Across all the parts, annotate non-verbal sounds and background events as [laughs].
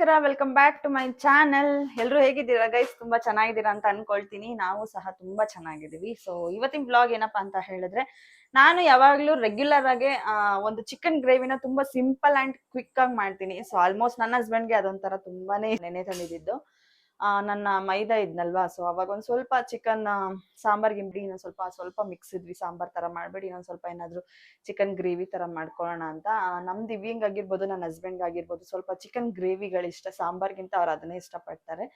ನಮಸ್ಕಾರ welcome back to my channel ಎಲ್ಲರೂ ಹೇಗಿದ್ದೀರಾ ಗೈಸ್ ತುಂಬಾ ಚೆನ್ನಾಗಿದ್ದೀರಾ ಅಂತ ಅನ್ಕೊಳ್ತೀನಿ. ನಾವು ಸಹ ತುಂಬಾ ಚೆನ್ನಾಗಿದ್ದೀವಿ. ಸೊ ಇವತ್ತಿನ ಬ್ಲಾಗ್ ಏನಪ್ಪಾ ಅಂತ ಹೇಳಿದ್ರೆ, ನಾನು ಯಾವಾಗ್ಲೂ ರೆಗ್ಯುಲರ್ ಆಗಿ ಒಂದು ಚಿಕನ್ ಗ್ರೇವಿನ ತುಂಬಾ ಸಿಂಪಲ್ ಅಂಡ್ ಕ್ವಿಕ್ ಆಗಿ ಮಾಡ್ತೀನಿ. ಸೊ ಆಲ್ಮೋಸ್ಟ್ ನನ್ನ ಹಸ್ಬೆಂಡ್ಗೆ ಅದೊಂಥರ ತುಂಬಾನೇ ನೆನೆ ತಂದಿದ್ದು. ನನ್ನ ಮೈದಾ ಇದ್ನಲ್ವಾ? ಸೊ ಅವಾಗ ಒಂದು ಸ್ವಲ್ಪ ಚಿಕನ್ ಸಾಂಬಾರ್ ಗಿಂಬಿ ಇನ್ನೊಂದು ಸ್ವಲ್ಪ ಸ್ವಲ್ಪ ಮಿಕ್ಸ್ ಇದ್ವಿ. ಸಾಂಬಾರ್ ತರ ಮಾಡ್ಬೇಡಿ, ಇನ್ನೊಂದ್ ಸ್ವಲ್ಪ ಏನಾದ್ರು ಚಿಕನ್ ಗ್ರೇವಿ ತರ ಮಾಡ್ಕೊಳ್ಳೋಣ ಅಂತ. ನಮ್ ದಿವ್ಯಂಗ್ ಆಗಿರ್ಬೋದು ನನ್ನ ಹಸ್ಬೆಂಡ್ ಆಗಿರ್ಬೋದು, ಸ್ವಲ್ಪ ಚಿಕನ್ ಗ್ರೇವಿಗಳಿಷ್ಟ ಸಾಂಬಾರ್ಗಿಂತ ಅವ್ರು ಅದನ್ನೇ ಇಷ್ಟಪಡ್ತಾರೆ.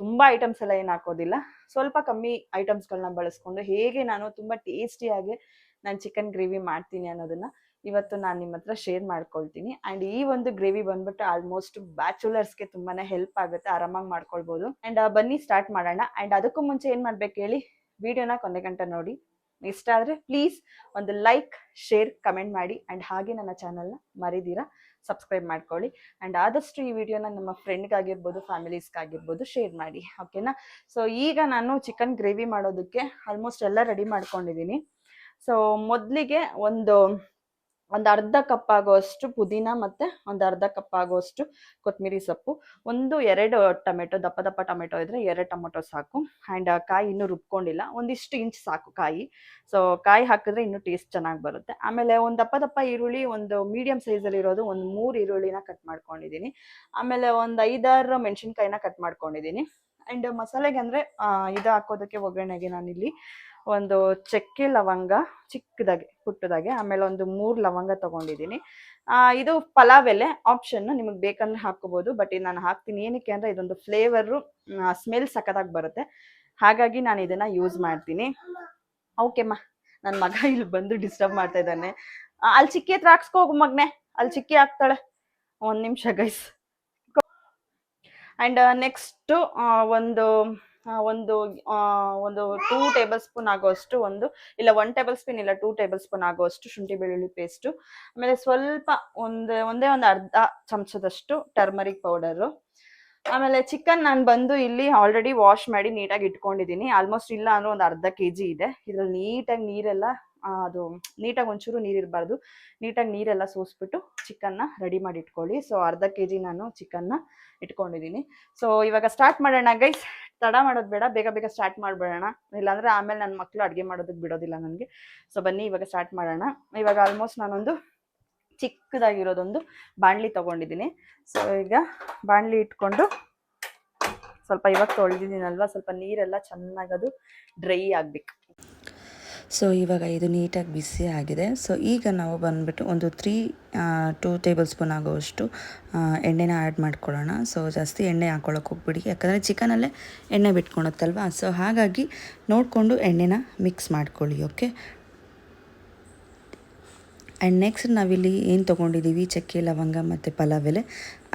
ತುಂಬಾ ಐಟಮ್ಸ್ ಎಲ್ಲ ಏನ್ ಹಾಕೋದಿಲ್ಲ. ಸ್ವಲ್ಪ ಕಮ್ಮಿ ಐಟಮ್ಸ್ಗಳನ್ನ ಬಳಸ್ಕೊಂಡು, ಹೇಗೆ ನಾನು ತುಂಬಾ ಟೇಸ್ಟಿಯಾಗಿ ನಾನು ಚಿಕನ್ ಗ್ರೇವಿ ಮಾಡ್ತೀನಿ ಅನ್ನೋದನ್ನ ಇವತ್ತು ನಾನು ನಿಮ್ಮ ಹತ್ರ ಶೇರ್ ಮಾಡ್ಕೊಳ್ತೀನಿ. ಅಂಡ್ ಈ ಒಂದು ಗ್ರೇವಿ ಬಂದ್ಬಿಟ್ಟು ಆಲ್ಮೋಸ್ಟ್ ಬ್ಯಾಚುಲರ್ಸ್ಗೆ ತುಂಬಾನೇ ಹೆಲ್ಪ್ ಆಗುತ್ತೆ. ಆರಾಮಾಗಿ ಮಾಡ್ಕೊಳ್ಬೋದು. ಅಂಡ್ ಬನ್ನಿ ಸ್ಟಾರ್ಟ್ ಮಾಡೋಣ. ಅಂಡ್ ಅದಕ್ಕೂ ಮುಂಚೆ ಏನು ಮಾಡ್ಬೇಕು ಹೇಳಿ? ವಿಡಿಯೋನ ಕೊನೆ ಗಂಟೆ ನೋಡಿ. ಇಷ್ಟ ಆದ್ರೆ ಪ್ಲೀಸ್ ಒಂದು ಲೈಕ್ ಶೇರ್ ಕಮೆಂಟ್ ಮಾಡಿ. ಅಂಡ್ ಹಾಗೆ ನನ್ನ ಚಾನಲ್ನ ಮರಿದಿರಾ ಸಬ್ಸ್ಕ್ರೈಬ್ ಮಾಡ್ಕೊಳ್ಳಿ. ಅಂಡ್ ಆದಷ್ಟು ಈ ವಿಡಿಯೋನ ನಮ್ಮ ಫ್ರೆಂಡ್ಗಾಗಿರ್ಬೋದು ಫ್ಯಾಮಿಲೀಸ್ಗಾಗಿರ್ಬೋದು ಶೇರ್ ಮಾಡಿ. ಓಕೆನಾ ಸೊ ಈಗ ನಾನು ಚಿಕನ್ ಗ್ರೇವಿ ಮಾಡೋದಕ್ಕೆ ಆಲ್ಮೋಸ್ಟ್ ಎಲ್ಲ ರೆಡಿ ಮಾಡ್ಕೊಂಡಿದ್ದೀನಿ. ಸೊ ಮೊದಲಿಗೆ ಒಂದು ಒಂದು ಅರ್ಧ ಕಪ್ ಆಗೋಷ್ಟು ಪುದೀನ ಮತ್ತೆ ಒಂದು ಅರ್ಧ ಕಪ್ ಆಗೋಷ್ಟು ಕೊತ್ತಂಬರಿ ಸೊಪ್ಪು. ಒಂದು ಎರಡು ಟೊಮೆಟೊ, ದಪ್ಪ ದಪ್ಪ ಟೊಮೆಟೊ ಇದ್ರೆ ಎರಡು ಟೊಮೆಟೊ ಸಾಕು. ಆ್ಯಂಡ್ ಕಾಯಿ ಇನ್ನೂ ರುಬ್ಕೊಂಡಿಲ್ಲ. ಒಂದಿಷ್ಟು ಇಂಚ್ ಸಾಕು ಕಾಯಿ. ಸೊ ಕಾಯಿ ಹಾಕಿದ್ರೆ ಇನ್ನೂ ಟೇಸ್ಟ್ ಚೆನ್ನಾಗಿ ಬರುತ್ತೆ. ಆಮೇಲೆ ಒಂದು ದಪ್ಪ ದಪ್ಪ ಈರುಳ್ಳಿ, ಒಂದು ಮೀಡಿಯಂ ಸೈಜಲ್ಲಿ ಇರೋದು ಒಂದು ಮೂರು ಈರುಳ್ಳಿನ ಕಟ್ ಮಾಡ್ಕೊಂಡಿದ್ದೀನಿ ಆಮೇಲೆ ಒಂದು ಐದಾರು ಮೆಣಸಿನ್ಕಾಯಿನ ಕಟ್ ಮಾಡ್ಕೊಂಡಿದ್ದೀನಿ ಆ್ಯಂಡ್ ಮಸಾಲೆಗೆ ಅಂದರೆ ಇದು ಹಾಕೋದಕ್ಕೆ ಒಗ್ಗರಣೆಗೆ ನಾನಿಲ್ಲಿ ಒಂದು ಚಕ್ಕೆ ಲವಂಗ ಚಿಕ್ಕದಾಗೆ, ಪುಟ್ಟದಾಗೆ, ಆಮೇಲೆ ಒಂದು ಮೂರು ಲವಂಗ ತಗೊಂಡಿದ್ದೀನಿ. ಇದು ಪಲಾವ್ ಎಲೆ ಆಪ್ಷನ್ ನಿಮಗೆ ಬೇಕಂದ್ರೆ ಹಾಕೋಬಹುದು ಬಟ್ ಇದು ನಾನು ಹಾಕ್ತೀನಿ. ಏನಕ್ಕೆ ಅಂದ್ರೆ ಇದೊಂದು ಫ್ಲೇವರು ಸ್ಮೆಲ್ ಸಖತ್ತಾಗಿ ಬರುತ್ತೆ. ಹಾಗಾಗಿ ನಾನು ಇದನ್ನ ಯೂಸ್ ಮಾಡ್ತೀನಿ. ಓಕೆಮ್ಮ ನನ್ನ ಮಗ ಇಲ್ಲಿ ಬಂದು ಡಿಸ್ಟರ್ಬ್ ಮಾಡ್ತಾ ಇದ್ದಾನೆ. ಅಲ್ಲಿ ಚಿಕ್ಕಿ ಹತ್ರ ಹಾಕ್ಸ್ಕೋ ಮಗ್ನೆ, ಅಲ್ಲಿ ಚಿಕ್ಕಿ ಹಾಕ್ತಾಳೆ. ಒಂದು ನಿಮಿಷ ಗೈಸ್ ಆ್ಯಂಡ್ ನೆಕ್ಸ್ಟು ಒಂದು ಒಂದು ಒಂದು ಟೂ ಟೇಬಲ್ ಸ್ಪೂನ್ ಆಗೋಷ್ಟು ಒಂದು, ಇಲ್ಲ ಒನ್ ಟೇಬಲ್ ಸ್ಪೂನ್ ಇಲ್ಲ ಟೂ ಟೇಬಲ್ ಸ್ಪೂನ್ ಆಗೋಷ್ಟು ಶುಂಠಿ ಬೆಳ್ಳುಳ್ಳಿ ಪೇಸ್ಟು ಆಮೇಲೆ ಸ್ವಲ್ಪ ಒಂದು, ಒಂದೇ ಒಂದು ಅರ್ಧ ಚಮಚದಷ್ಟು ಟರ್ಮರಿಕ್ ಪೌಡರು ಆಮೇಲೆ ಚಿಕನ್ ನಾನು ಬಂದು ಇಲ್ಲಿ ಆಲ್ರೆಡಿ ವಾಶ್ ಮಾಡಿ ನೀಟಾಗಿ ಇಟ್ಕೊಂಡಿದ್ದೀನಿ. ಆಲ್ಮೋಸ್ಟ್ ಇಲ್ಲ ಅಂದ್ರೆ ಒಂದು ಅರ್ಧ ಕೆ ಜಿ ಇದೆ. ಇದ್ರಲ್ಲಿ ನೀಟಾಗಿ ನೀರೆಲ್ಲ ಅದು ನೀಟಾಗಿ ಒಂಚೂರು ನೀರಿರಬಾರ್ದು ನೀಟಾಗಿ ನೀರೆಲ್ಲ ಸೋಸ್ಬಿಟ್ಟು ಚಿಕನ್ನ ರೆಡಿ ಮಾಡಿ ಇಟ್ಕೊಳ್ಳಿ. ಸೊ ಅರ್ಧ ಕೆ ಜಿ ನಾನು ಚಿಕನ್ನ ಇಟ್ಕೊಂಡಿದ್ದೀನಿ. ಸೊ ಇವಾಗ ಸ್ಟಾರ್ಟ್ ಮಾಡೋಣ ಗೈಸ್ ತಡ ಮಾಡೋದು ಬೇಡ. ಬೇಗ ಬೇಗ ಸ್ಟಾರ್ಟ್ ಮಾಡಿಬಿಡೋಣ. ಇಲ್ಲಾಂದರೆ ಆಮೇಲೆ ನನ್ನ ಮಕ್ಕಳು ಅಡುಗೆ ಮಾಡೋದಕ್ಕೆ ಬಿಡೋದಿಲ್ಲ ನನಗೆ. ಸೊ ಬನ್ನಿ ಇವಾಗ ಸ್ಟಾರ್ಟ್ ಮಾಡೋಣ. ಇವಾಗ ಆಲ್ಮೋಸ್ಟ್ ನಾನೊಂದು ಚಿಕ್ಕದಾಗಿರೋದೊಂದು ಬಾಣಲಿ ತಗೊಂಡಿದ್ದೀನಿ. ಸೊ ಈಗ ಬಾಣಲಿ ಇಟ್ಕೊಂಡು ಸ್ವಲ್ಪ ಇವಾಗ ತೊಳೆದಿದ್ದೀನಲ್ವ? ಸ್ವಲ್ಪ ನೀರೆಲ್ಲ ಚೆನ್ನಾಗಿ ಅದು ಡ್ರೈ ಆಗಬೇಕು. ಸೊ ಇವಾಗ ಇದು ನೀಟಾಗಿ ಬಿಸಿ ಆಗಿದೆ. ಸೊ ಈಗ ನಾವು ಬಂದುಬಿಟ್ಟು ಒಂದು ತ್ರೀ ಟೂ ಟೇಬಲ್ ಸ್ಪೂನ್ ಆಗೋವಷ್ಟು ಎಣ್ಣೆನ ಆ್ಯಡ್ ಮಾಡ್ಕೊಳ್ಳೋಣ. ಸೊ ಜಾಸ್ತಿ ಎಣ್ಣೆ ಹಾಕ್ಕೊಳಕ್ಕೆ ಹೋಗ್ಬಿಡಿ. ಯಾಕಂದರೆ ಚಿಕನಲ್ಲೇ ಎಣ್ಣೆ ಬಿಟ್ಕೊಳತ್ತಲ್ವಾ? ಸೊ ಹಾಗಾಗಿ ನೋಡಿಕೊಂಡು ಎಣ್ಣೆನ ಮಿಕ್ಸ್ ಮಾಡ್ಕೊಳ್ಳಿ ಓಕೆ ಆ್ಯಂಡ್ ನೆಕ್ಸ್ಟ್ ನಾವಿಲ್ಲಿ ಏನು ತೊಗೊಂಡಿದ್ದೀವಿ ಚಕ್ಕೆ, ಲವಂಗ ಮತ್ತು ಪಲಾವ್ ಎಲೆ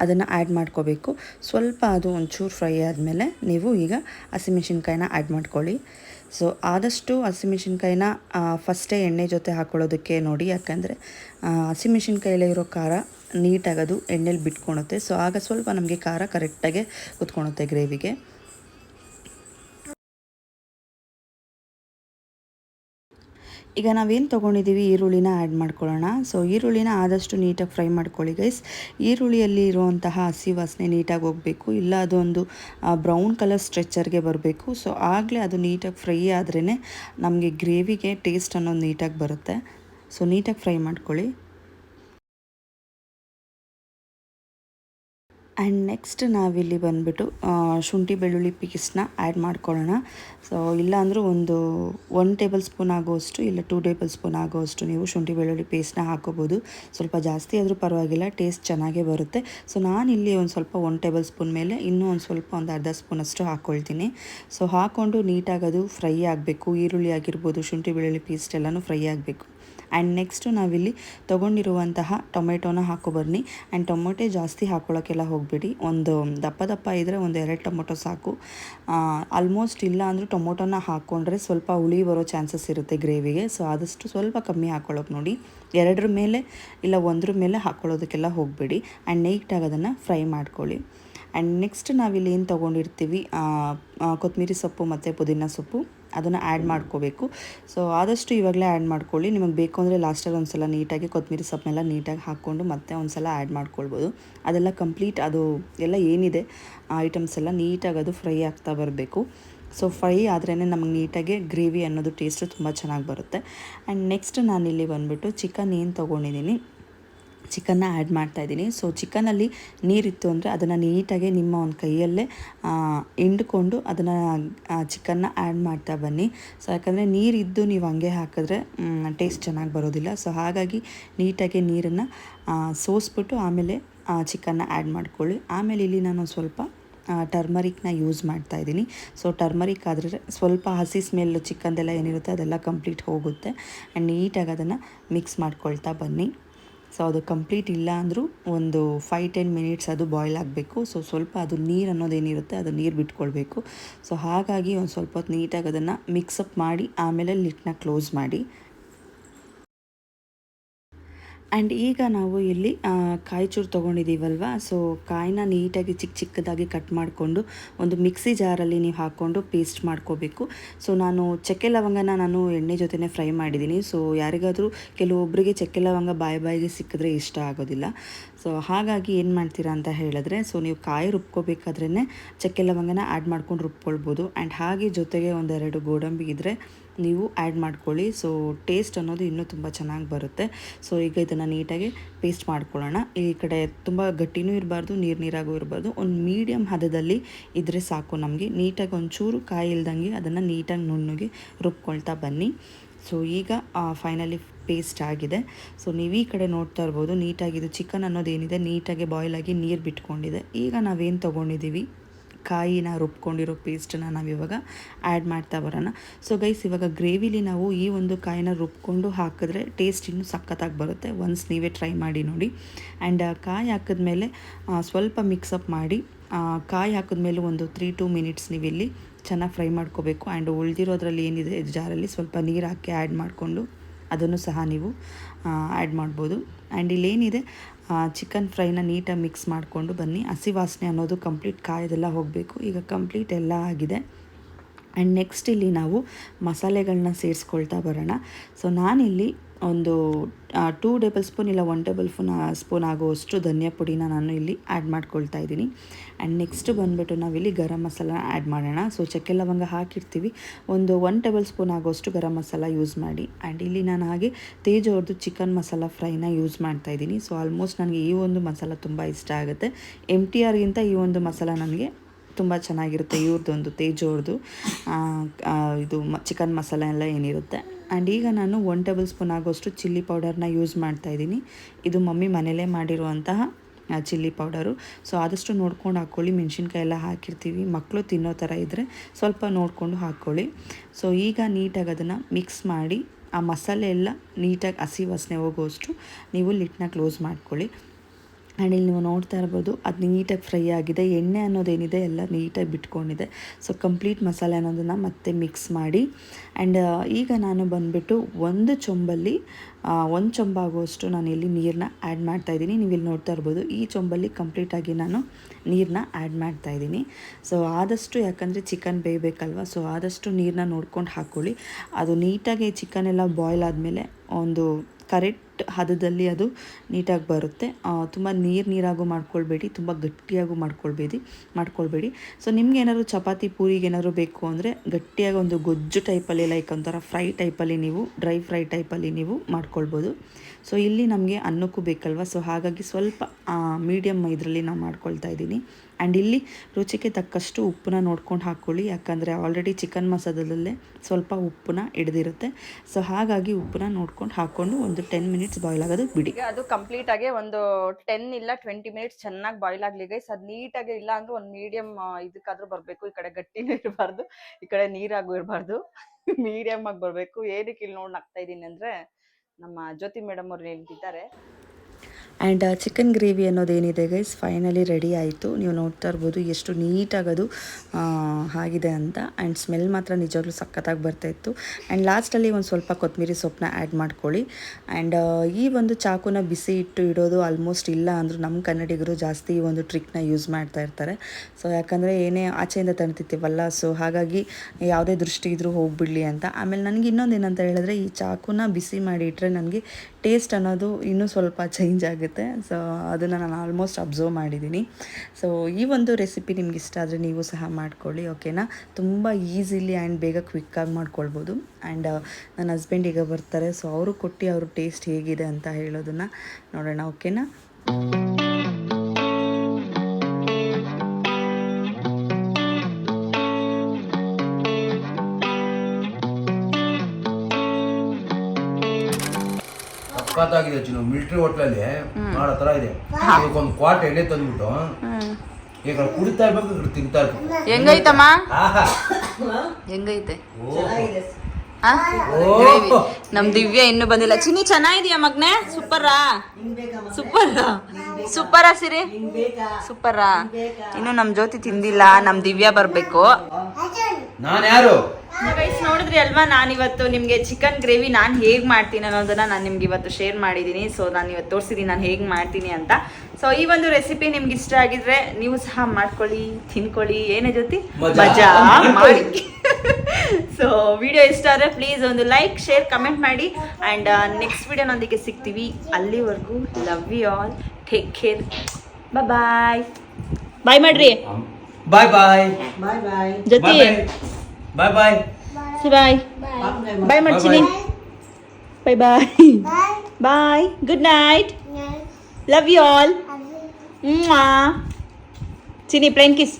ಅದನ್ನು ಆ್ಯಡ್ ಮಾಡ್ಕೋಬೇಕು. ಸ್ವಲ್ಪ ಅದು ಒಂಚೂರು ಫ್ರೈ ಆದಮೇಲೆ ನೀವು ಈಗ ಹಸಿಮೆಣ್ಸಿನ್ಕಾಯಿನ ಆ್ಯಡ್ ಮಾಡ್ಕೊಳ್ಳಿ. ಸೊ ಆದಷ್ಟು ಹಸಿಮೆಣ್ಸಿನ್ಕಾಯಿನ ಫಸ್ಟೇ ಎಣ್ಣೆ ಜೊತೆ ಹಾಕ್ಕೊಳ್ಳೋದಕ್ಕೆ ನೋಡಿ. ಯಾಕಂದರೆ ಹಸಿಮೆಣ್ಸಿನ್ಕಾಯಲ್ಲೇ ಇರೋ ಖಾರ ನೀಟಾಗದು ಎಣ್ಣೆಲಿ ಬಿಟ್ಕೊಳುತ್ತೆ ಸೊ ಆಗ ಸ್ವಲ್ಪ ನಮಗೆ ಖಾರ ಕರೆಕ್ಟಾಗೆ ಕುತ್ಕೊಳುತ್ತೆ ಗ್ರೇವಿಗೆ. ಈಗ ನಾವೇನು ತೊಗೊಂಡಿದ್ದೀವಿ ಈರುಳ್ಳಿನ ಆ್ಯಡ್ ಮಾಡ್ಕೊಳ್ಳೋಣ. ಸೊ ಈರುಳ್ಳಿನ ಆದಷ್ಟು ನೀಟಾಗಿ ಫ್ರೈ ಮಾಡ್ಕೊಳ್ಳಿ ಗೈಸ್ ಈರುಳ್ಳಿಯಲ್ಲಿ ಇರುವಂತಹ ಹಸಿ ವಾಸನೆ ನೀಟಾಗಿ ಹೋಗಬೇಕು. ಇಲ್ಲ ಅದೊಂದು ಬ್ರೌನ್ ಕಲರ್ ಸ್ಟ್ರೆಚ್ಚರ್ಗೆ ಬರಬೇಕು. ಸೊ ಆಗಲೇ ಅದು ನೀಟಾಗಿ ಫ್ರೈ ಆದ್ರೇ ನಮಗೆ ಗ್ರೇವಿಗೆ ಟೇಸ್ಟ್ ಅನ್ನೋದು ನೀಟಾಗಿ ಬರುತ್ತೆ. ಸೊ ನೀಟಾಗಿ ಫ್ರೈ ಮಾಡ್ಕೊಳ್ಳಿ. ಆ್ಯಂಡ್ ನೆಕ್ಸ್ಟ್ ನಾವಿಲ್ಲಿ ಬಂದುಬಿಟ್ಟು ಶುಂಠಿ, ಬೆಳ್ಳುಳ್ಳಿ ಪೀಸ್ನ ಆ್ಯಡ್ ಮಾಡ್ಕೊಳ್ಳೋಣ. ಸೊ ಇಲ್ಲಾಂದರೂ ಒಂದು ಒನ್ ಟೇಬಲ್ ಸ್ಪೂನ್ ಆಗೋಷ್ಟು ಇಲ್ಲ ಟೂ ಟೇಬಲ್ ಸ್ಪೂನ್ ಆಗೋಷ್ಟು ನೀವು ಶುಂಠಿ, ಬೆಳ್ಳುಳ್ಳಿ, ಪೇಸ್ಟ್ನ ಹಾಕೋಬೋದು. ಸ್ವಲ್ಪ ಜಾಸ್ತಿ ಆದರೂ ಪರವಾಗಿಲ್ಲ ಟೇಸ್ಟ್ ಚೆನ್ನಾಗೇ ಬರುತ್ತೆ. ಸೊ ನಾನಿಲ್ಲಿ ಒಂದು ಸ್ವಲ್ಪ ಒನ್ ಟೇಬಲ್ ಸ್ಪೂನ್ ಮೇಲೆ ಇನ್ನೂ ಒಂದು ಸ್ವಲ್ಪ ಒಂದು ಅರ್ಧ ಸ್ಪೂನಷ್ಟು ಹಾಕ್ಕೊಳ್ತೀನಿ ಸೊ ಹಾಕ್ಕೊಂಡು ನೀಟಾಗಿ ಅದು ಫ್ರೈ ಆಗಬೇಕು, ಈರುಳ್ಳಿ ಆಗಿರ್ಬೋದು, ಶುಂಠಿ, ಬೆಳ್ಳುಳ್ಳಿ, ಪೇಸ್ಟ್ ಎಲ್ಲನೂ ಫ್ರೈ ಆಗಬೇಕು. ಆ್ಯಂಡ್ ನೆಕ್ಸ್ಟು ನಾವಿಲ್ಲಿ ತೊಗೊಂಡಿರುವಂತಹ ಟೊಮೆಟೊನ ಹಾಕೊಬನ್ನಿ ಆ್ಯಂಡ್ ಟೊಮೊಟೊ ಜಾಸ್ತಿ ಹಾಕ್ಕೊಳ್ಳೋಕ್ಕೆಲ್ಲ ಹೋಗಬೇಡಿ. ಒಂದು ದಪ್ಪ ದಪ್ಪ ಇದ್ದರೆ ಒಂದು ಎರಡು ಟೊಮೊಟೊ ಸಾಕು. ಆಲ್ಮೋಸ್ಟ್ ಇಲ್ಲ ಅಂದರೂ ಟೊಮೊಟೊನ ಹಾಕ್ಕೊಂಡ್ರೆ ಸ್ವಲ್ಪ ಹುಳಿ ಬರೋ ಚಾನ್ಸಸ್ ಇರುತ್ತೆ ಗ್ರೇವಿಗೆ. ಸೊ ಆದಷ್ಟು ಸ್ವಲ್ಪ ಕಮ್ಮಿ ಹಾಕ್ಕೊಳ್ಳೋಕೆ ನೋಡಿ. ಎರಡರ ಮೇಲೆ ಇಲ್ಲ ಒಂದ್ರ ಮೇಲೆ ಹಾಕ್ಕೊಳ್ಳೋದಕ್ಕೆಲ್ಲ ಹೋಗಬೇಡಿ. ಆ್ಯಂಡ್ ನೀಟಾಗಿ ಅದನ್ನು ಫ್ರೈ ಮಾಡ್ಕೊಳ್ಳಿ. ಆ್ಯಂಡ್ ನೆಕ್ಸ್ಟ್ ನಾವಿಲ್ಲಿ ಏನು ತೊಗೊಂಡಿರ್ತೀವಿ? ಕೊತ್ತಂಬರಿ ಸೊಪ್ಪು ಮತ್ತು ಪುದೀನ ಸೊಪ್ಪು. ಅದನ್ನು ಆ್ಯಡ್ ಮಾಡ್ಕೋಬೇಕು. ಸೊ ಆದಷ್ಟು ಇವಾಗಲೇ ಆ್ಯಡ್ ಮಾಡ್ಕೊಳ್ಳಿ. ನಿಮಗೆ ಬೇಕು ಅಂದರೆ ಲಾಸ್ಟಲ್ಲಿ ಒಂದು ಸಲ ನೀಟಾಗಿ ಕೊತ್ತಂಬರಿ ಸೊಪ್ಪನ್ನೆಲ್ಲ ನೀಟಾಗಿ ಹಾಕ್ಕೊಂಡು ಮತ್ತೆ ಒಂದು ಸಲ ಆ್ಯಡ್ ಮಾಡ್ಕೊಳ್ಬೋದು. ಅದೆಲ್ಲ ಕಂಪ್ಲೀಟ್ ಅದು ಎಲ್ಲ ಏನಿದೆ ಐಟಮ್ಸ್ ಎಲ್ಲ ನೀಟಾಗಿ ಅದು ಫ್ರೈ ಆಗ್ತಾ ಬರಬೇಕು. ಸೊ ಫ್ರೈ ಆದ್ರೇ ನಮಗೆ ನೀಟಾಗಿ ಗ್ರೇವಿ ಅನ್ನೋದು ಟೇಸ್ಟು ತುಂಬ ಚೆನ್ನಾಗಿ ಬರುತ್ತೆ. ಆ್ಯಂಡ್ ನೆಕ್ಸ್ಟ್ ನಾನಿಲ್ಲಿ ಬಂದುಬಿಟ್ಟು ಚಿಕನ್ ಏನು ತೊಗೊಂಡಿದ್ದೀನಿ? ಚಿಕನ್ನ ಆ್ಯಡ್ ಮಾಡ್ತಾಯಿದ್ದೀನಿ ಸೊ ಚಿಕನಲ್ಲಿ ನೀರಿತ್ತು ಅಂದರೆ ಅದನ್ನು ನೀಟಾಗಿ ನಿಮ್ಮ ಒಂದು ಕೈಯಲ್ಲೇ ಹಿಂಡ್ಕೊಂಡು ಅದನ್ನು ಚಿಕನ್ನ ಆ್ಯಡ್ ಮಾಡ್ತಾ ಬನ್ನಿ. ಸೊ ಯಾಕಂದರೆ ನೀರಿದ್ದು ನೀವು ಹಂಗೆ ಹಾಕಿದ್ರೆ ಟೇಸ್ಟ್ ಚೆನ್ನಾಗಿ ಬರೋದಿಲ್ಲ. ಸೊ ಹಾಗಾಗಿ ನೀಟಾಗಿ ನೀರನ್ನು ಸೋಸ್ಬಿಟ್ಟು ಆಮೇಲೆ ಚಿಕನ್ನ ಆ್ಯಡ್ ಮಾಡ್ಕೊಳ್ಳಿ. ಆಮೇಲೆ ಇಲ್ಲಿ ನಾನು ಸ್ವಲ್ಪ ಟರ್ಮರಿಕ್ನ ಯೂಸ್ ಮಾಡ್ತಾ ಇದ್ದೀನಿ. ಸೊ ಟರ್ಮರಿಕ್ ಆದರೆ ಸ್ವಲ್ಪ ಹಸಿ ಸ್ಮೆಲ್ಲು ಚಿಕನ್ದೆಲ್ಲ ಏನಿರುತ್ತೆ ಅದೆಲ್ಲ ಕಂಪ್ಲೀಟ್ ಹೋಗುತ್ತೆ. ಆ್ಯಂಡ್ ನೀಟಾಗಿ ಅದನ್ನು ಮಿಕ್ಸ್ ಮಾಡ್ಕೊಳ್ತಾ ಬನ್ನಿ. ಸೊ ಅದು ಕಂಪ್ಲೀಟ್ ಇಲ್ಲ ಅಂದರೂ ಒಂದು ಫೈವ್ ಟೆನ್ ಮಿನಿಟ್ಸ್ ಅದು ಬಾಯ್ಲ್ ಆಗಬೇಕು. ಸೊ ಸ್ವಲ್ಪ ಅದು ನೀರು ಅನ್ನೋದೇನಿರುತ್ತೆ ಅದು ನೀರು ಬಿಟ್ಕೊಳ್ಬೇಕು. ಸೊ ಹಾಗಾಗಿ ಒಂದು ಸ್ವಲ್ಪ ಹೊತ್ತು ನೀಟಾಗಿ ಅದನ್ನು ಮಿಕ್ಸಪ್ ಮಾಡಿ ಆಮೇಲೆ ಲಿಟ್ನ ಕ್ಲೋಸ್ ಮಾಡಿ. ಆ್ಯಂಡ್ ಈಗ ನಾವು ಇಲ್ಲಿ ಕಾಯಿ ಚೂರು ತೊಗೊಂಡಿದ್ದೀವಲ್ವ ಸೊ ಕಾಯಿನ ನೀಟಾಗಿ ಚಿಕ್ಕ ಚಿಕ್ಕದಾಗಿ ಕಟ್ ಮಾಡಿಕೊಂಡು ಒಂದು ಮಿಕ್ಸಿ ಜಾರಲ್ಲಿ ನೀವು ಹಾಕ್ಕೊಂಡು ಪೇಸ್ಟ್ ಮಾಡ್ಕೋಬೇಕು. ಸೊ ನಾನು ಚಕ್ಕೆ ಲವಂಗನ ನಾನು ಎಣ್ಣೆ ಜೊತೆನೇ ಫ್ರೈ ಮಾಡಿದ್ದೀನಿ ಸೊ ಯಾರಿಗಾದರೂ ಕೆಲವೊಬ್ಬರಿಗೆ ಚಕ್ಕೆ ಲವಂಗ ಬಾಯಿ ಬಾಯಿಗೆ ಸಿಕ್ಕಿದ್ರೆ ಇಷ್ಟ ಆಗೋದಿಲ್ಲ. ಸೊ ಹಾಗಾಗಿ ಏನು ಮಾಡ್ತೀರಾ ಅಂತ ಹೇಳಿದ್ರೆ ಸೊ ನೀವು ಕಾಯಿ ರುಬ್ಕೋಬೇಕಾದ್ರೇ ಚಕ್ಕೆ ಲವಂಗನ ಆ್ಯಡ್ ಮಾಡ್ಕೊಂಡು ರುಬ್ಕೊಳ್ಬೋದು. ಆ್ಯಂಡ್ ಹಾಗೆ ಜೊತೆಗೆ ಒಂದೆರಡು ಗೋಡಂಬಿ ಇದ್ದರೆ ನೀವು ಆ್ಯಡ್ ಮಾಡ್ಕೊಳ್ಳಿ. ಸೊ ಟೇಸ್ಟ್ ಅನ್ನೋದು ಇನ್ನೂ ತುಂಬ ಚೆನ್ನಾಗಿ ಬರುತ್ತೆ. ಸೊ ಈಗ ಇದನ್ನು ನೀಟಾಗಿ ಪೇಸ್ಟ್ ಮಾಡ್ಕೊಳ್ಳೋಣ. ಈ ಕಡೆ ತುಂಬ ಗಟ್ಟಿನೂ ಇರಬಾರ್ದು, ನೀರು ನೀರಾಗೂ ಇರಬಾರ್ದು. ಒಂದು ಮೀಡಿಯಮ್ ಹದದಲ್ಲಿ ಇದ್ದರೆ ಸಾಕು ನಮಗೆ. ನೀಟಾಗಿ ಒಂಚೂರು ಕಾಯಿ ಇಲ್ದಂಗೆ ಅದನ್ನು ನೀಟಾಗಿ ನುಣ್ಣಗೆ ರುಬ್ಕೊಳ್ತಾ ಬನ್ನಿ. ಸೊ ಈಗ ಫೈನಲಿ ಪೇಸ್ಟ್ ಆಗಿದೆ. ಸೊ ನೀವು ಈ ಕಡೆ ನೋಡ್ತಾ ಇರ್ಬೋದು, ನೀಟಾಗಿ ಇದು ಚಿಕನ್ ಅನ್ನೋದೇನಿದೆ ನೀಟಾಗಿ ಬಾಯ್ಲ್ ಆಗಿ ನೀರು ಬಿಟ್ಕೊಂಡಿದೆ. ಈಗ ನಾವೇನು ತೊಗೊಂಡಿದ್ದೀವಿ ಕಾಯಿನ ರುಬ್ಕೊಂಡಿರೋ ಪೇಸ್ಟನ್ನು ನಾವು ಇವಾಗ ಆ್ಯಡ್ ಮಾಡ್ತಾ ಬರೋಣ. ಸೊ ಗೈಸ್, ಇವಾಗ ಗ್ರೇವಿಲಿ ನಾವು ಈ ಒಂದು ಕಾಯಿನ ರುಬ್ಕೊಂಡು ಹಾಕಿದ್ರೆ ಟೇಸ್ಟ್ ಇನ್ನೂ ಸಖತ್ತಾಗಿ ಬರುತ್ತೆ. ಒನ್ಸ್ ನೀವೇ ಟ್ರೈ ಮಾಡಿ ನೋಡಿ. ಆ್ಯಂಡ್ ಕಾಯಿ ಹಾಕಿದ್ಮೇಲೆ ಮೇಲೆ ಸ್ವಲ್ಪ ಮಿಕ್ಸಪ್ ಮಾಡಿ ಕಾಯಿ ಹಾಕಿದ್ಮೇಲೆ ಒಂದು ತ್ರೀ ಟೂ ಮಿನಿಟ್ಸ್ ನೀವಿಲ್ಲಿ ಚೆನ್ನಾಗಿ ಫ್ರೈ ಮಾಡ್ಕೋಬೇಕು. ಆ್ಯಂಡ್ ಉಳಿದಿರೋದ್ರಲ್ಲಿ ಏನಿದೆ ಜಾರಲ್ಲಿ ಸ್ವಲ್ಪ ನೀರು ಹಾಕಿ ಆ್ಯಡ್ ಮಾಡಿಕೊಂಡು ಅದನ್ನು ಸಹ ನೀವು ಆ್ಯಡ್ ಮಾಡ್ಬೋದು. ಆ್ಯಂಡ್ ಇಲ್ಲೇನಿದೆ ಚಿಕನ್ ಫ್ರೈನ ನೀಟಾಗಿ ಮಿಕ್ಸ್ ಮಾಡಿಕೊಂಡು ಬನ್ನಿ. ಹಸಿ ವಾಸನೆ ಅನ್ನೋದು ಕಂಪ್ಲೀಟ್ ಕಾಯ್ದೆಲ್ಲ ಹೋಗಬೇಕು. ಈಗ ಕಂಪ್ಲೀಟ್ ಎಲ್ಲ ಆಗಿದೆ. ಆ್ಯಂಡ್ ನೆಕ್ಸ್ಟ್ ಇಲ್ಲಿ ನಾವು ಮಸಾಲೆಗಳನ್ನ ಸೇರಿಸ್ಕೊಳ್ತಾ ಬರೋಣ. ಸೊ ನಾನಿಲ್ಲಿ ಒಂದು ಟೂ ಟೇಬಲ್ ಸ್ಪೂನ್ ಇಲ್ಲ ಒನ್ ಟೇಬಲ್ ಸ್ಪೂನ್ ಸ್ಪೂನ್ ಆಗುವಷ್ಟು ಧನಿಯಾ ಪುಡಿನ ನಾನು ಇಲ್ಲಿ ಆ್ಯಡ್ ಮಾಡ್ಕೊಳ್ತಾ ಇದ್ದೀನಿ. ಆ್ಯಂಡ್ ನೆಕ್ಸ್ಟ್ ಬಂದುಬಿಟ್ಟು ನಾವಿಲ್ಲಿ ಗರಂ ಮಸಾಲ ಆ್ಯಡ್ ಮಾಡೋಣ. ಸೊ ಚಕ್ಕೆ ಲವಂಗ ಹಾಕಿರ್ತೀವಿ. ಒಂದು ಒನ್ ಟೇಬಲ್ ಸ್ಪೂನ್ ಆಗೋಷ್ಟು ಗರಂ ಮಸಾಲ ಯೂಸ್ ಮಾಡಿ. ಆ್ಯಂಡ್ ಇಲ್ಲಿ ನಾನು ಹಾಗೆ ತೇಜ್ ಅವ್ರದ್ದು ಚಿಕನ್ ಮಸಾಲ ಫ್ರೈನ ಯೂಸ್ ಮಾಡ್ತಾ ಇದ್ದೀನಿ. ಸೊ ಆಲ್ಮೋಸ್ಟ್ ನನಗೆ ಈ ಒಂದು ಮಸಾಲ ತುಂಬ ಇಷ್ಟ ಆಗುತ್ತೆ. ಎಂ ಟಿ ಆರ್ಗಿಂತ ಈ ಒಂದು ಮಸಾಲ ನನಗೆ ತುಂಬ ಚೆನ್ನಾಗಿರುತ್ತೆ ಇವ್ರದ್ದೊಂದು ತೇಜೋರ್ದು. ಇದು ಚಿಕನ್ ಮಸಾಲ ಎಲ್ಲ ಏನಿರುತ್ತೆ. ಆ್ಯಂಡ್ ಈಗ ನಾನು ಒನ್ ಟೇಬಲ್ ಸ್ಪೂನ್ ಆಗೋಷ್ಟು ಚಿಲ್ಲಿ ಪೌಡರ್ನ ಯೂಸ್ ಮಾಡ್ತಾಯಿದ್ದೀನಿ ಇದು ಮಮ್ಮಿ ಮನೇಲೇ ಮಾಡಿರುವಂತಹ ಚಿಲ್ಲಿ ಪೌಡರು ಸೊ ಆದಷ್ಟು ನೋಡ್ಕೊಂಡು ಹಾಕ್ಕೊಳ್ಳಿ ಮೆಣಸಿನ್ಕಾಯಿ ಎಲ್ಲ ಹಾಕಿರ್ತೀವಿ. ಮಕ್ಕಳು ತಿನ್ನೋ ಥರ ಇದ್ದರೆ ಸ್ವಲ್ಪ ನೋಡಿಕೊಂಡು ಹಾಕ್ಕೊಳ್ಳಿ ಸೊ ಈಗ ನೀಟಾಗಿ ಅದನ್ನು ಮಿಕ್ಸ್ ಮಾಡಿ, ಆ ಮಸಾಲೆ ಎಲ್ಲ ನೀಟಾಗಿ ಹಸಿ ವಾಸನೆ ಹೋಗೋಷ್ಟು ನೀವು ಲಿಟ್ನ ಕ್ಲೋಸ್ ಮಾಡ್ಕೊಳ್ಳಿ. ಆ್ಯಂಡ್ ಇಲ್ಲಿ ನೀವು ನೋಡ್ತಾ ಇರ್ಬೋದು, ಅದು ನೀಟಾಗಿ ಫ್ರೈ ಆಗಿದೆ, ಎಣ್ಣೆ ಅನ್ನೋದೇನಿದೆ ಎಲ್ಲ ನೀಟಾಗಿ ಬಿಟ್ಕೊಂಡಿದೆ. ಸೊ ಕಂಪ್ಲೀಟ್ ಮಸಾಲೆ ಅನ್ನೋದನ್ನು ಮತ್ತೆ ಮಿಕ್ಸ್ ಮಾಡಿ. ಆ್ಯಂಡ್ ಈಗ ನಾನು ಬಂದುಬಿಟ್ಟು ಒಂದು ಚೊಂಬಲ್ಲಿ ಒಂದು ಚೊಂಬ ಆಗುವಷ್ಟು ನಾನು ಇಲ್ಲಿ ನೀರನ್ನ ಆ್ಯಡ್ ಮಾಡ್ತಾಯಿದ್ದೀನಿ ನೀವು ಇಲ್ಲಿ ನೋಡ್ತಾ ಇರ್ಬೋದು, ಈ ಚೊಂಬಲ್ಲಿ ಕಂಪ್ಲೀಟಾಗಿ ನಾನು ನೀರನ್ನ ಆ್ಯಡ್ ಮಾಡ್ತಾಯಿದ್ದೀನಿ ಸೊ ಆದಷ್ಟು ಯಾಕಂದರೆ ಚಿಕನ್ ಬೇಯಬೇಕಲ್ವ ಸೊ ಆದಷ್ಟು ನೀರನ್ನ ನೋಡ್ಕೊಂಡು ಹಾಕ್ಕೊಳ್ಳಿ ಅದು ನೀಟಾಗಿ ಚಿಕನ್ ಎಲ್ಲ ಬಾಯ್ಲ್ ಆದಮೇಲೆ ಒಂದು ಕರೆಕ್ಟ್ ಹದದಲ್ಲಿ ಅದು ನೀಟಾಗಿ ಬರುತ್ತೆ. ತುಂಬ ನೀರು ನೀರಾಗೂ ಮಾಡ್ಕೊಳ್ಬೇಡಿ, ತುಂಬ ಗಟ್ಟಿಯಾಗೂ ಮಾಡ್ಕೊಳ್ಬೇಡಿ ಮಾಡ್ಕೊಳ್ಬೇಡಿ. ಸೊ ನಿಮ್ಗೆ ಏನಾದ್ರು ಚಪಾತಿ, ಪೂರಿಗೆ ಏನಾದ್ರು ಬೇಕು ಅಂದರೆ ಗಟ್ಟಿಯಾಗಿ ಒಂದು ಗೊಜ್ಜು ಟೈಪಲ್ಲಿ ಲೈಕ್ ಒಂಥರ ಫ್ರೈ ಟೈಪಲ್ಲಿ ನೀವು, ಡ್ರೈ ಫ್ರೈ ಟೈಪಲ್ಲಿ ನೀವು ಮಾಡ್ಕೊಳ್ಬೋದು. ಸೊ ಇಲ್ಲಿ ನಮಗೆ ಅನ್ನಕ್ಕೂ ಬೇಕಲ್ವ? ಸೊ ಹಾಗಾಗಿ ಸ್ವಲ್ಪ ಮೀಡಿಯಮ್ ಇದರಲ್ಲಿ ನಾವು ಮಾಡ್ಕೊಳ್ತಾ ಇದ್ದೀನಿ. ಆ್ಯಂಡ್ ಇಲ್ಲಿ ರುಚಿಗೆ ತಕ್ಕಷ್ಟು ಉಪ್ಪನ್ನ ನೋಡ್ಕೊಂಡು ಹಾಕ್ಕೊಳ್ಳಿ ಯಾಕಂದರೆ ಆಲ್ರೆಡಿ ಚಿಕನ್ ಮಸಾಲದಲ್ಲೇ ಸ್ವಲ್ಪ ಉಪ್ಪನ್ನ ಹಿಡ್ದಿರುತ್ತೆ. ಸೊ ಹಾಗಾಗಿ ಉಪ್ಪನ್ನ ನೋಡ್ಕೊಂಡು ಹಾಕ್ಕೊಂಡು ಒಂದು ಟೆನ್ ಮಿನಿಟ್ಸ್ ಬಾಯ್ಲ್ ಆಗೋದು ಬಿಡಿ. ಅದು ಕಂಪ್ಲೀಟ್ ಆಗಿ ಒಂದು ಟೆನ್ ಇಲ್ಲ ಟ್ವೆಂಟಿ ಮಿನಿಟ್ಸ್ ಚೆನ್ನಾಗಿ ಬಾಯ್ಲ್ ಆಗಲಿ ಗೈಸ್ ಅದು ನೀಟಾಗಿ ಇಲ್ಲ ಅಂದ್ರೆ ಒಂದು ಮೀಡಿಯಮ್ ಇದಕ್ಕಾದರೂ ಬರಬೇಕು. ಈ ಕಡೆ ಗಟ್ಟಿನೂ ಇರಬಾರ್ದು, ಈ ಕಡೆ ನೀರಾಗೂ ಇರಬಾರ್ದು. ಮೀಡಿಯಮ್ ಆಗಿ ಬರಬೇಕು. ಏನಕ್ಕೆ ಇಲ್ಲಿ ನೋಡಿ ನಗ್ತಾ ಇದ್ದೀನಿ ಅಂದರೆ ನಮ್ಮ ಜ್ಯೋತಿ ಮೇಡಮ್ ಅವ್ರು ನಿಂತಿದ್ದಾರೆ ಆ್ಯಂಡ್ ಚಿಕನ್ ಗ್ರೇವಿ ಅನ್ನೋದೇನಿದೆ ಗೈಸ್ ಫೈನಲಿ ರೆಡಿ ಆಯಿತು. ನೀವು ನೋಡ್ತಾ ಇರ್ಬೋದು ಎಷ್ಟು ನೀಟಾಗಿ ಅದು ಆಗಿದೆ ಅಂತ. ಆ್ಯಂಡ್ ಸ್ಮೆಲ್ ಮಾತ್ರ ನಿಜವಾಗ್ಲೂ ಸಖತ್ತಾಗಿ ಬರ್ತಾಯಿತ್ತು ಆ್ಯಂಡ್ ಲಾಸ್ಟಲ್ಲಿ ಒಂದು ಸ್ವಲ್ಪ ಕೊತ್ತಂಬರಿ ಸೊಪ್ಪನ್ನ ಆ್ಯಡ್ ಮಾಡ್ಕೊಳ್ಳಿ. ಆ್ಯಂಡ್ ಈ ಒಂದು ಚಾಕುನ ಬಿಸಿ ಇಟ್ಟು ಇಡೋದು ಆಲ್ಮೋಸ್ಟ್ ಇಲ್ಲ ಅಂದರೂ ನಮ್ಮ ಕನ್ನಡಿಗರು ಜಾಸ್ತಿ ಈ ಒಂದು ಟ್ರಿಕ್ನ ಯೂಸ್ ಮಾಡ್ತಾ ಇರ್ತಾರೆ. ಸೊ ಯಾಕಂದರೆ ಏನೇ ಆಚೆಯಿಂದ ತಂತಿರ್ತೀವಲ್ಲ ಸೊ ಹಾಗಾಗಿ ಯಾವುದೇ ದೃಷ್ಟಿ ಇದ್ರೂ ಹೋಗಿಬಿಡಲಿ ಅಂತ. ಆಮೇಲೆ ನನಗೆ ಇನ್ನೊಂದು ಏನಂತ ಹೇಳಿದ್ರೆ, ಈ ಚಾಕುನ ಬಿಸಿ ಮಾಡಿ ಇಟ್ಟರೆ ನನಗೆ ಟೇಸ್ಟ್ ಅನ್ನೋದು ಇನ್ನೂ ಸ್ವಲ್ಪ ಚೇಂಜ್ ಆಗುತ್ತೆ. ಸೊ ಅದನ್ನು ನಾನು ಆಲ್ಮೋಸ್ಟ್ ಅಬ್ಸರ್ವ್ ಮಾಡಿದ್ದೀನಿ ಸೊ ಈ ಒಂದು ರೆಸಿಪಿ ನಿಮ್ಗೆ ಇಷ್ಟ ಆದರೆ ನೀವು ಸಹ ಮಾಡ್ಕೊಳ್ಳಿ ಓಕೆನಾ ತುಂಬ ಈಸಿಲಿ ಆ್ಯಂಡ್ ಬೇಗ ಕ್ವಿಕ್ಕಾಗಿ ಮಾಡ್ಕೊಳ್ಬೋದು. ಆ್ಯಂಡ್ ನನ್ನ ಹಸ್ಬೆಂಡ್ ಈಗ ಬರ್ತಾರೆ ಸೊ ಅವರು ಕೊಟ್ಟು ಅವ್ರ ಟೇಸ್ಟ್ ಹೇಗಿದೆ ಅಂತ ಹೇಳೋದನ್ನು ನೋಡೋಣ ಓಕೆನಾ ಸಖತ್ತಾಗಿದೆ ಚಿನ್ನು. ಮಿಲಿಟರಿ ಹೋಟ್ಲಲ್ಲಿ ಮಾಡೋ ಥರ ಇದೆ. ಒಂದು ಕ್ವಾಟ್ ಎಣ್ಣೆ ತಂದ್ಬಿಟ್ಟು ಈಗ ಕುಡಿತಾ ಇರ್ಬೇಕು ತಿಂತಾ ಇರ್ಬೇಕು. ಹೆಂಗೈತಮ್ಮ? ಆಹಾ. ಹೆಂಗೈತೆ? ಓ. ಆ? ಓ. Gravy. ನಮ್ ದಿವ್ಯ ಇನ್ನು ಬಂದಿಲ್ಲ. ಚಿನ್ನಿ ಚೆನ್ನಾಗಿದ್ಯಾ ಮಗ್ನೆ? ಸೂಪರಾ? ಸೂಪರಾ? ಸೂಪರ ಸಿರಿ? ಸೂಪರಾ? ಇನ್ನು ನಮ್ ಜ್ಯೋತಿ ತಿಂದಿಲ್ಲ. ನಮ್ ದಿವ್ಯ ಬರ್ಬೇಕು. ನಾನ್ ಯಾರು? ಗೈಸ್ ನೋಡಿದ್ರಿ ಅಲ್ವಾ? ನಾನು ಇವತ್ತು ನಿಮಗೆ ಚಿಕನ್ ಗ್ರೇವಿ ನಾನು ಹೇಗೆ ಮಾಡ್ತೀನಿ ಅನ್ನೋದನ್ನ ನಾನು ನಿಮ್ಗೆ ಇವತ್ತು ಶೇರ್ ಮಾಡಿದ್ದೀನಿ ಸೊ ನಾನು ಇವತ್ತು ತೋರಿಸಿದ್ದೀನಿ ನಾನು ಹೇಗೆ ಮಾಡ್ತೀನಿ ಅಂತ. ಸೊ ಈ ಒಂದು ರೆಸಿಪಿ ನಿಮ್ಗೆ ಇಷ್ಟ ಆಗಿದ್ರೆ ನೀವು ಸಹ ಮಾಡ್ಕೊಳ್ಳಿ ತಿನ್ಕೊಳ್ಳಿ. ಏನೇ ಜೊತೆ ಮಜಾ. ಮಜಾ. [laughs] ಮಾಡಿ. ಸೊ ವಿಡಿಯೋ ಇಷ್ಟ ಆದರೆ ಪ್ಲೀಸ್ ಒಂದು ಲೈಕ್ ಶೇರ್ ಕಮೆಂಟ್ ಮಾಡಿ. ಆ್ಯಂಡ್ ನೆಕ್ಸ್ಟ್ ವಿಡಿಯೋನೊಂದಿಗೆ ಸಿಗ್ತೀವಿ. ಅಲ್ಲಿವರೆಗೂ love you all take care bye bye ಮಾಡ್ರಿ ಬಾಯ್ ಬಾಯ್ ಜೊತೆ ಬಾಯ್ ಬಾಯ್ ಬಾಯ್ ಬಾಯ್ ಮಾಡ್ತೀನಿ bye bye bye good night love you all Chini plane kiss